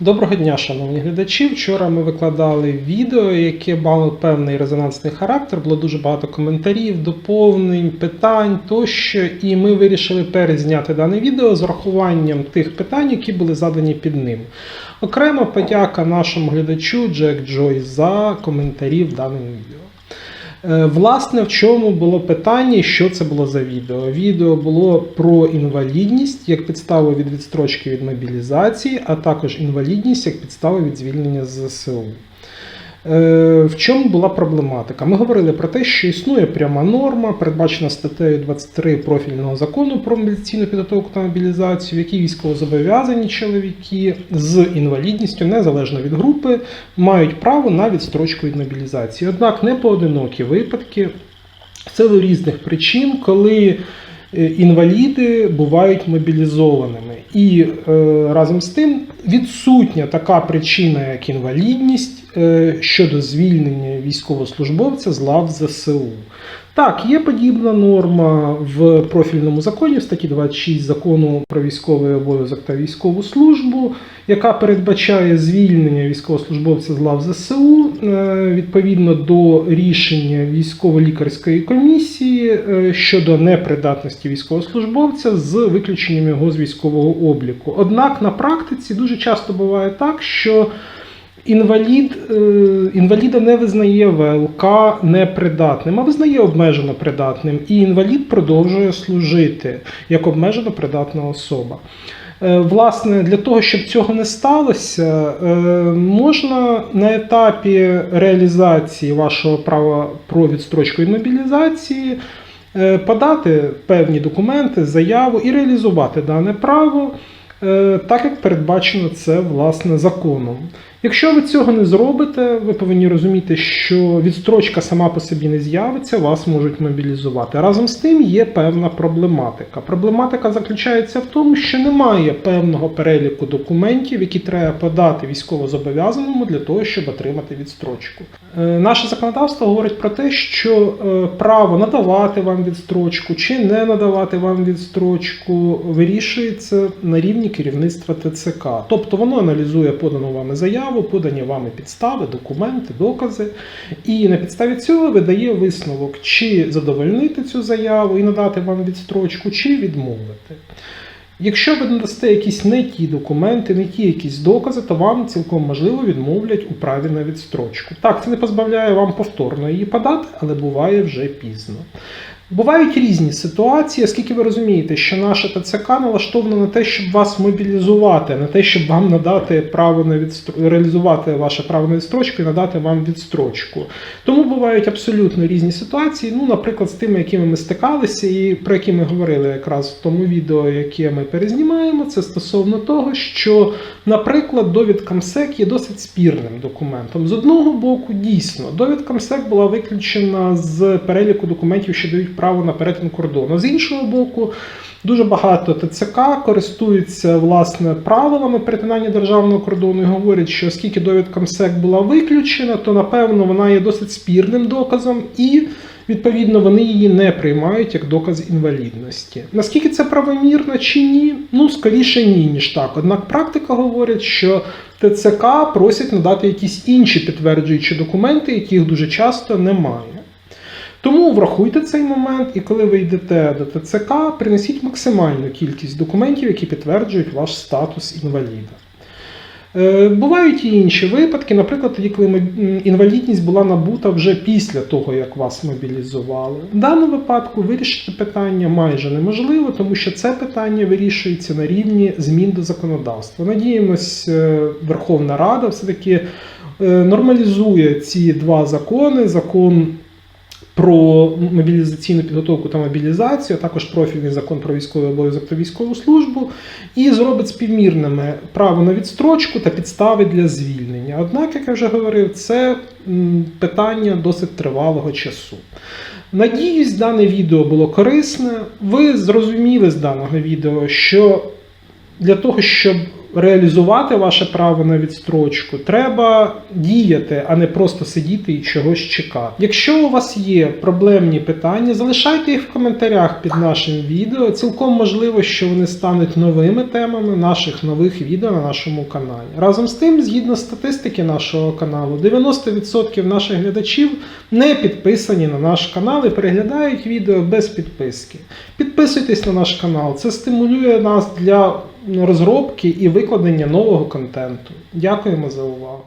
Доброго дня, шановні глядачі. Вчора ми викладали відео, яке мало певний резонансний характер. Було дуже багато коментарів, доповнень, питань тощо. І ми вирішили перезняти дане відео з врахуванням тих питань, які були задані під ним. Окремо подяка нашому глядачу Джек Джой за коментарі в даному відео. Е, Власне, в чому було питання, що це було за відео? Відео було про інвалідність як підставу від відстрочки від мобілізації, а також інвалідність як підставу від звільнення з ЗСУ. Е, В чому була проблематика? Ми говорили про те, що існує пряма норма, передбачена статтею 23 профільного закону про мобілізаційну підготовку та мобілізацію, в якій військовозобов'язані чоловіки з інвалідністю, незалежно від групи, мають право на відстрочку від мобілізації. Однак не поодинокі випадки в силу різних причин, коли інваліди бувають мобілізованими. І е, разом з тим відсутня така причина, як інвалідність е, щодо звільнення військовослужбовця з лав ЗСУ. Так, є подібна норма в профільному законі в статті 26 закону про військовий обов'язок та військову службу, яка передбачає звільнення військовослужбовця з лав ЗСУ е, відповідно до рішення військово-лікарської комісії е, щодо непридатності військовослужбовця з виключенням його з військового обліку. Однак на практиці дуже часто буває так, що Інвалід, е, інваліда не визнає ВЛК непридатним, а визнає обмежено придатним, і інвалід продовжує служити як обмежено придатна особа. Е, Власне, для того, щоб цього не сталося, е, можна на етапі реалізації вашого права про відстрочку від мобілізації е, подати певні документи, заяву і реалізувати дане право, так як передбачено це власне законом. Якщо ви цього не зробите, ви повинні розуміти, що відстрочка сама по собі не з'явиться, вас можуть мобілізувати. Разом з тим є певна проблематика. Проблематика заключається в тому, що немає певного переліку документів, які треба подати військовозобов'язаному для того, щоб отримати відстрочку. Е, Наше законодавство говорить про те, що е, право надавати вам відстрочку чи не надавати вам відстрочку вирішується на рівні керівництва ТЦК. Тобто воно аналізує подану вами заяву, подані вами підстави, документи, докази, і на підставі цього видає висновок, чи задовольнити цю заяву і надати вам відстрочку, чи відмовити. Якщо ви надасте якісь не ті документи, не ті якісь докази, то вам цілком можливо відмовлять у праві на відстрочку. Так, це не позбавляє вам повторно її подати, але буває вже пізно. Бувають різні ситуації, оскільки ви розумієте, що наша ТЦК налаштована на те, щоб вас мобілізувати, на те, щоб вам надати право на відстрочку, реалізувати ваше право на відстрочку і надати вам відстрочку. Тому бувають абсолютно різні ситуації. Ну, наприклад, з тими, якими ми стикалися, і про які ми говорили якраз в тому відео, яке ми перезнімаємо, це стосовно того, що, наприклад, довідка МСЕК є досить спірним документом. З одного боку, дійсно, довідка МСЕК була виключена з переліку документів, що дають право на перетин кордону. З іншого боку, дуже багато ТЦК користуються власне правилами перетинання державного кордону і говорять, що оскільки довідка МСЕК була виключена, то напевно вона є досить спірним доказом і. Відповідно, вони її не приймають як доказ інвалідності. Наскільки це правомірно чи ні? Ну, скоріше ні, ніж так. Однак практика говорить, що ТЦК просять надати якісь інші підтверджуючі документи, яких дуже часто немає. Тому врахуйте цей момент, і коли ви йдете до ТЦК, принесіть максимальну кількість документів, які підтверджують ваш статус інваліда. Е, Бувають і інші випадки, наприклад, тоді, коли інвалідність була набута вже після того, як вас мобілізували. В даному випадку вирішити питання майже неможливо, тому що це питання вирішується на рівні змін до законодавства. Надіємось, е, Верховна Рада все-таки е, нормалізує ці два закони: закон про мобілізаційну підготовку та мобілізацію, а також профільний закон про військовий обов'язок та військову службу, і зробить співмірними право на відстрочку та підстави для звільнення. Однак, як я вже говорив, це питання досить тривалого часу. Надіюсь, дане відео було корисне. Ви зрозуміли з даного відео, що для того, щоб реалізувати ваше право на відстрочку, треба діяти, а не просто сидіти і чогось чекати. Якщо у вас є проблемні питання, залишайте їх в коментарях під нашим відео. Цілком можливо, що вони стануть новими темами наших нових відео на нашому каналі. Разом з тим, згідно статистики нашого каналу, 90% наших глядачів не підписані на наш канал і переглядають відео без підписки. Підписуйтесь на наш канал, це стимулює нас для розробки і викладення нового контенту. Дякуємо за увагу.